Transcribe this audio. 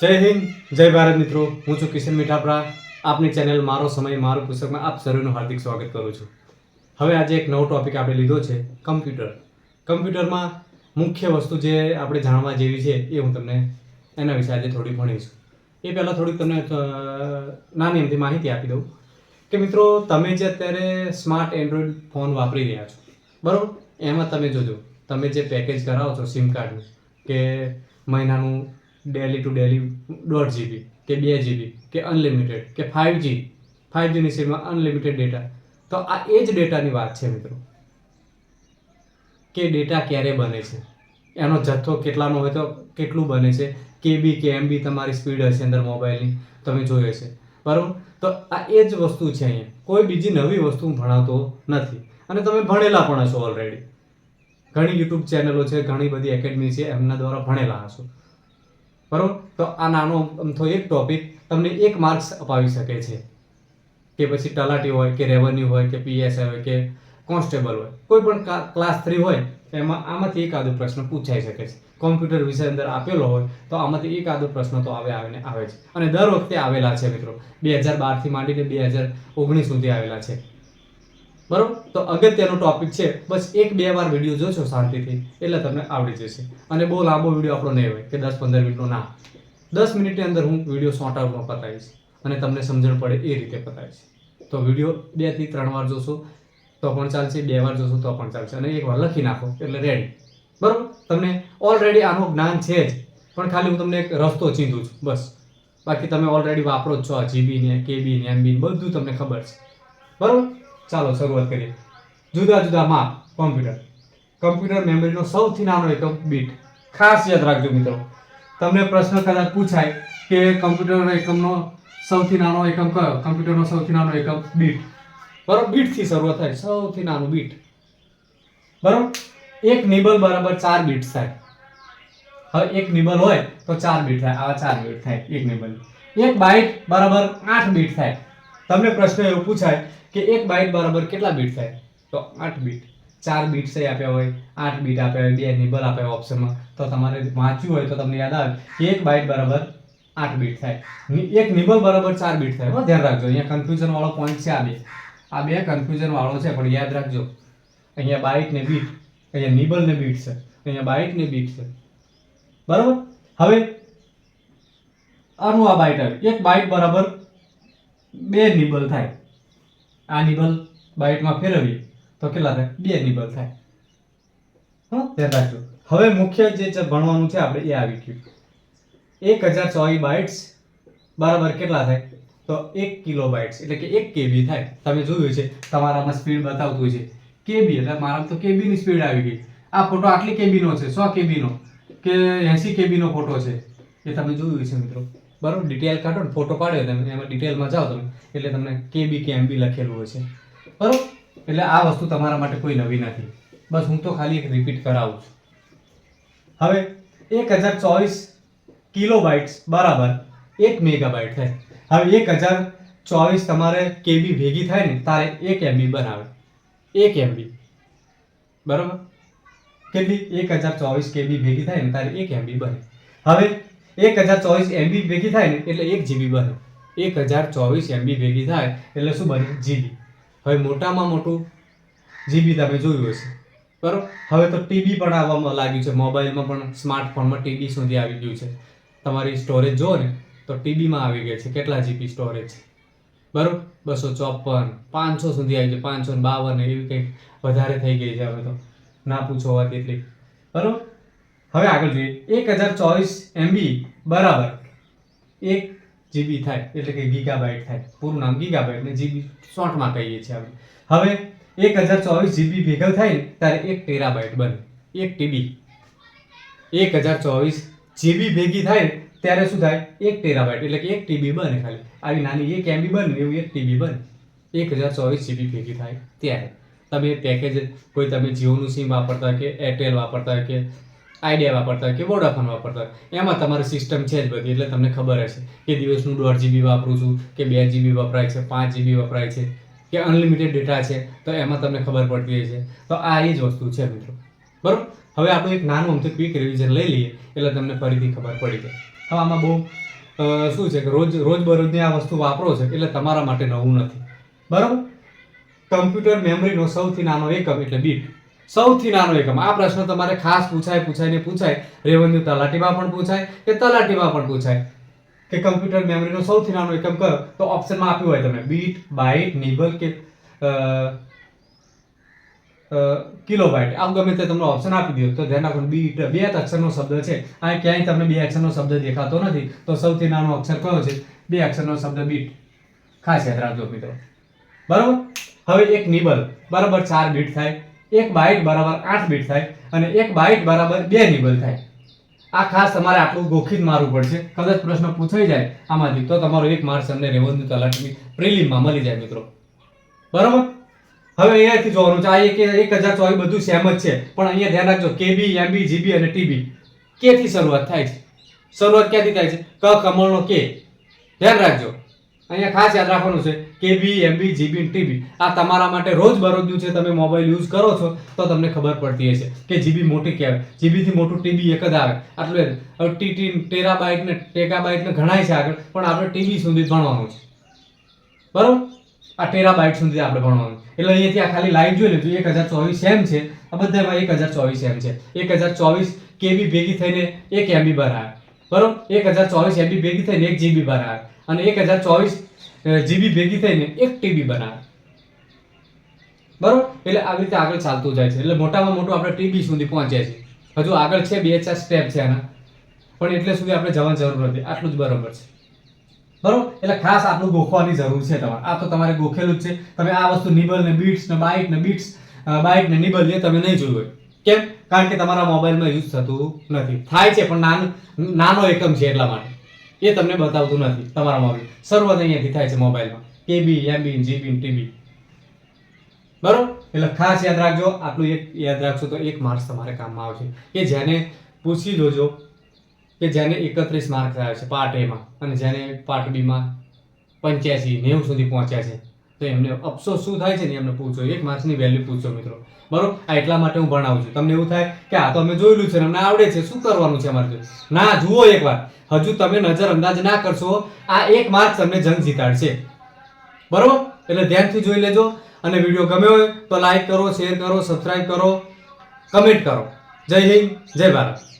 જય હિન્દ, જય ભારત મિત્રો. હું છું કિશન મીઠાપરા. આપની ચેનલ મારો સમય, મારું પુસ્તકમાં આપ સર્વેનું હાર્દિક સ્વાગત કરું છું. હવે આજે એક નવો ટોપિક આપણે લીધો છે, કમ્પ્યુટર. કમ્પ્યુટરમાં મુખ્ય વસ્તુ જે આપણે જાણવા જેવી છે એ હું તમને એના વિશે આજે થોડી ભણીશું. એ પહેલાં થોડીક તમને નાની એમથી માહિતી આપી દઉં. કે મિત્રો, તમે જે અત્યારે સ્માર્ટ એન્ડ્રોઈડ ફોન વાપરી રહ્યા છો, બરાબર? એમાં તમે જોજો, તમે જે પેકેજ કરાવો છો સિમ કાર્ડનું, કે મહિનાનું ડેલી ટુ ડેલી દોઢ જીબી કે બે જીબી કે અનલિમિટેડ કે ફાઇવ જી ફાઇવ જીની સિમમાં અનલિમિટેડ ડેટા તો આ એ જ ડેટાની વાત છે મિત્રો. કે ડેટા ક્યારે બને છે? એનો જથ્થો કેટલાનો હોય તો કેટલું બને છે? કેબી કે એમબી તમારી સ્પીડ હશે અંદર મોબાઈલની તમે જોયો છે બરાબર? તો આ એ જ વસ્તુ છે અહીંયા. કોઈ બીજી નવી વસ્તુ હું ભણાવતો નથી. અને તમે ભણેલા પણ હશો ઓલરેડી ઘણી યુટ્યુબ ચેનલો છે, ઘણી બધી એકેડમી છે, એમના દ્વારા ભણેલા હશો. બરાબર તો આ નાનો અમથો એક ટોપિક તમને એક માર્ક્સ અપાવી શકે છે. કે પછી તલાટી હોય, કે રેવન્યુ હોય, કે પીએસઆઈ હોય, કે કોન્સ્ટેબલ હોય. કોઈ પણ ક્લાસ થ્રી હોય, તો એમાં આમાંથી એક આદો પ્રશ્ન પૂછાઈ શકે છે. કોમ્પ્યુટર વિષય અંદર આપેલો હોય, તો આમાંથી એક આદો પ્રશ્ન તો આવે આવે ને આવે છે. અને દર વખતે આવેલા છે મિત્રો. બે હજાર બારથી માંડીને બે હજાર ઓગણીસ સુધી આવેલા છે. બરોબર? તો અગત્યનો ટોપિક છે. બસ એક બે વાર વીડિયો જોશો શાંતિથી, એટલે તમને આવડી જશે. અને બહુ લાંબો વીડિયો આપણો નહીં હોય, કે દસ પંદર મિનિટનો ના. દસ મિનિટની અંદર હું વીડિયો શોર્ટ આઉટમાં પતાવીશ. અને તમને સમજણ પડે એ રીતે પતાવીશ. તો વીડિયો બેથી ત્રણ વાર જોશો, તો પણ ચાલશે. બે વાર જોશો, તો પણ ચાલશે. અને એક વાર લખી નાખો, એટલે રેડી બરોબર? તમને ઓલરેડી આનું જ્ઞાન છે જ. પણ ખાલી હું તમને એક રસ્તો ચીંધું છું. બસ. બાકી તમે ઓલરેડી વાપરો જ છો આ જીબી ને કેબી ને એમબી બધું તમને ખબર છે. બરોબર? ચાલો શરૂઆત કરીએ. જુદા જુદા માપ કોમ્પ્યુટર કમ્પ્યુટર મેમરીનો સૌથી નાનો એકમ બીટ ખાસ યાદ રાખજો મિત્રો. તમને પ્રશ્ન કદાચ પૂછાય કે કમ્પ્યુટરનો એકમનો સૌથી નાનો એકમ કયો? કમ્પ્યુટરનો સૌથી નાનો એકમ બીટ બરાબર? બીટથી શરૂઆત થાય. સૌથી નાનું બીટ બરાબર? એક નિબલ બરાબર ચાર બીટ થાય. હવે એક નિબલ હોય તો ચાર બીટ થાય. આવા ચાર બીટ થાય. એક નિબલ એક બાઇટ બરાબર આઠ બીટ થાય. તમને પ્રશ્ન એવો પૂછાય કે એક બાઇટ બરાબર કેટલા બીટ થાય? તો આઠ બીટ ચાર બીટ્સ આપ્યા હોય, આઠ બીટ આપ્યા હોય, બે નિબલ આપ્યા હોય ઓપ્શનમાં તો તમારે વાંચ્યું હોય તો તમને યાદ આવે કે એક બાઇટ બરાબર આઠ બીટ થાય. એક નિબલ બરાબર ચાર બીટ થાય. હો, ધ્યાન રાખજો. અહીંયા કન્ફ્યુઝન વાળો પોઈન્ટ છે આ બે. આ બે કન્ફ્યુઝન વાળો છે, પણ યાદ રાખજો. અહીંયા બાઇટ ને બીટ અહીંયા નિબલ ને બીટ છે. અહીંયા બાઇટ ને બીટ છે. બરાબર? હવે આનું આ બાઇટ આવે એક બાઇટ બરાબર બે નિબલ થાય. આ નિબલ બાઇટમાં ફેરવીએ તો કેટલા થાય? બે નિબલ થાય. હા, ધ્યાન રાખજો. હવે મુખ્ય જે ભણવાનું છે, આપણે એ આવી ગયું. એક હજાર ચોવીસ બાઇટ્સ બરાબર કેટલા થાય? તો એક કિલો બાઇટ્સ, એટલે કે એક કેબી થાય. તમે જોયું છે તમારામાં સ્પીડ બતાવતું છે. કેબી, એટલે મારામાં તો કેબીની સ્પીડ આવી ગઈ. આ ફોટો આટલી કેબીનો છે, સો કેબીનો, કે એસી કેબીનો ફોટો છે. એ તમે જોયું છે મિત્રો. બરાબર ડિટેલ કાઢો ને ફોટો પાડ્યો તમે એમાં ડિટેલમાં જાઓ તમે. એટલે તમને કેબી કે એમબી લખેલું હોય છે. બરાબર? એટલે આ વસ્તુ તમારા માટે કોઈ નવી નથી. બસ હું તો ખાલી એક રિપીટ કરાવું છું. હવે એક હજાર ચોવીસ કિલોબાઇટ્સ બરાબર એક મેગાબાઇટ થાય. હવે એક હજાર ચોવીસ તમારે કેબી ભેગી થાય ને, તારે એક એમબી બનાવે. એક એમબી બરાબર? કેટલી? એક હજાર ચોવીસ કેબી ભેગી થાય ને, તારે એક એમબી બને. હવે એક હજાર ચોવીસ એમબી ભેગી થાય ને એટલે એક જીબી બને. એક હજાર ચોવીસ એમબી ભેગી થાય એટલે શું બને? જીબી. હવે મોટામાં મોટું જીબી તમે જોયું હશે. બરાબર? હવે તો ટીબી પણ આવવામાં લાગ્યું છે. મોબાઈલમાં પણ, સ્માર્ટફોનમાં ટીબી સુધી આવી ગયું છે. તમારી સ્ટોરેજ જુઓ ને, તો ટીબીમાં આવી ગઈ છે. કેટલા જીબી સ્ટોરેજ છે? બરાબર? બસો ચોપન પાંચસો સુધી આવી છે પાંચસો બાવન એવી કંઈક વધારે થઈ ગઈ છે હવે તો. ના પૂછો વાત એટલી. બરાબર? હવે આગળ જોઈએ. એક હજાર ચોવીસ એમબી બરાબર એક જીબી થાય, એટલે કે ગીગાબાઇટ થાય. પૂરું નામ ગીગાબાઇટ ને જીબી શોર્ટમાં કહીએ છીએ આપણે. હવે એક હજાર ચોવીસ જીબી ભેગા થાય ને, ત્યારે એક ટેરાબાઇટ બને. એક ટીબી એક હજાર ચોવીસ જીબી ભેગી થાય ત્યારે શું થાય? એક ટેરાબાઇટ એટલે કે એક ટીબી બને ખાલી. આવી નાની એક એમબી બને એવું એક ટીબી બને. એક હજાર ચોવીસ જીબી ભેગી થાય ત્યારે. તમે પેકેજ કોઈ તમે જીઓનું સિમ વાપરતા કે એરટેલ વાપરતા કે આઈડિયા વાપરતા હોય કે વોડાફોન વાપરતા હોય. એમાં તમારી સિસ્ટમ છે જ બધી, એટલે તમને ખબર હશે કે દિવસનું દોઢ જીબી વાપરું છું, કે બે જીબી વપરાય છે, પાંચ જીબી વપરાય છે, કે અનલિમિટેડ ડેટા છે, તો એમાં તમને ખબર પડતી હોય છે તો આ એ જ વસ્તુ છે મિત્રો. બરાબર? હવે આપણે એક નાનું અમથું ક્વિક રિવિઝન લઈ લઈએ, એટલે તમને ફરીથી ખબર પડી જાય. હવે આમાં બહુ શું છે કે રોજ, રોજબરોજની આ વસ્તુ વાપરો છે, એટલે તમારા માટે નવું નથી. બરાબર? કમ્પ્યુટર મેમરીનો સૌથી નાનો એકમ, એટલે બીટ. સૌથી નાનો એકમ. આ પ્રશ્ન તમારે ખાસ પૂછાય પૂછાય ને પૂછાય. રેવન્યુ તલાટીમાં પણ પૂછાય કે તલાટીમાં પણ પૂછાય? કે કમ્પ્યુટર મેમરીનો સૌથી નાનો એકમ કયો? તો ઓપ્શનમાં આપ્યું હોય તમને. બીટ, બાઇટ, નિબલ કે કિલો બાઇટ આવું ગમે તે તમને ઓપ્શન આપી દીધું તો ધ્યાન રાખો બીટ, બે જ અક્ષરનો શબ્દ છે. આ ક્યાંય તમને બે અક્ષરનો શબ્દ દેખાતો નથી. તો સૌથી નાનો અક્ષર કયો છે? બે અક્ષરનો શબ્દ બીટ. ખાસ યાદ રાખજો મિત્રો. બરાબર? હવે એક નિબલ. બરાબર ચાર બીટ થાય. એક બાઇટ બરાબર આઠ બીટ થાય અને એક બાઇટ બરાબર બે નિબલ થાય. આ ખાસ તમારે આટલું જ મારવું પડશે. કદાચ પ્રશ્ન પૂછાઈ જાય આમાંથી, તો તમારો એક માર્ક્સ તમને રેવન્યુ તલાટની પ્રિલિમમાં મળી જાય મિત્રો. બરાબર? હવે અહીંયાથી જોવાનું છે, આ એક એક હજાર ચોવીસ બધું સેમ જ છે, પણ અહીંયા ધ્યાન રાખજો કેબી એમબી જીબી અને ટીબી કેથી શરૂઆત થાય છે? શરૂઆત ક્યાંથી થાય છે? ક, કમળનો કે. ધ્યાન રાખજો. અહીંયા ખાસ યાદ રાખવાનું છે કેબી એમબી જીબી ટીબી આ તમારા માટે રોજ બરોજનું છે તમે મોબાઈલ યુઝ કરો છો, તો તમને ખબર પડતી હશે કે જીબી મોટી કહેવાય. જીબીથી મોટું ટીબી એક જ આવે. આટલું. હવે ટીટી ટેરાબાઇટ ને ટેગાબાઇટ ને ઘણાય છે આગળ, પણ આપણે ટીબી સુધી ભણવાનું છે. બરાબર? આ ટેરાબાઇટ સુધી આપણે ભણવાનું એટલે અહીંયાથી આ ખાલી લાઈન જોઈ લેજો, એક હજાર ચોવીસ એમ છે. આ બધામાં એક હજાર ચોવીસ એમ છે. એક હજાર ચોવીસ કેબી ભેગી થઈને એક એમબી બહાર આવે બરાબર? એક હજાર ચોવીસ એમબી ભેગી થઈને એક જીબી બહાર આવે અને એક હજાર ચોવીસ જીબી ભેગી થઈને એક ટીબી બનાવે. બરોબર? એટલે આવી રીતે આગળ ચાલતું જાય છે. એટલે મોટામાં મોટું આપણે ટીબી સુધી પહોંચે છે. હજુ આગળ છે, બે ચાર સ્ટેપ છે આના. પણ એટલે સુધી આપણે જવાની જરૂર નથી. આટલું જ બરોબર છે. બરોબર? એટલે ખાસ આટલું ગોખવાની જરૂર છે તમારે. આ તો તમારે ગોખેલું જ છે. તમે આ વસ્તુ નિબલ ને બીટ્સ ને બાઇટ ને બીટ્સ બાઇટ ને નિબલ એ તમે નહીં જોયું હોય. કેમ? કારણ કે તમારા મોબાઈલમાં યુઝ થતું નથી. થાય છે, પણ નાનો નાનો એકમ છે એટલા માટે. એ તમને બતાવતું નથી તમારા મોબાઈલ. શરૂઆત અહીંયાથી થાય છે મોબાઈલમાં. કેબી એમબી જીબી ટીબી બરોબર? એટલે ખાસ યાદ રાખજો, આટલું એક યાદ રાખશો તો એક માર્ક્સ તમારે કામમાં આવશે. કે જેને પૂછી જોજો, કે જેને એકત્રીસ માર્ક્સ આવ્યા છે પાર્ટ એમાં અને જેને પાર્ટ બીમાં પંચ્યાસી, નેવું સુધી પહોંચ્યા છે, તો એમને અફસોસ શું થાય છે ને એમને પૂછો. એક માર્ક્સની વેલ્યુ પૂછો મિત્રો. બરોબર? આ એટલા માટે હું ભણાવું છું. તમને એવું થાય કે આ તો અમે જોયેલું છે અમને આવડે છે. શું કરવાનું છે અમારે? ના, જુઓ એકવાર. હજુ તમે નજર અંદાજ ના કરશો. આ એક માર્ક તમને જંગ જીતાડશે. બરોબર? એટલે ધ્યાનથી જોઈ લેજો. અને વીડિયો ગમ્યો હોય તો લાઈક કરો શેર કરો સબસ્ક્રાઈબ કરો. કમેન્ટ કરો. જય હિન્દ, જય ભારત.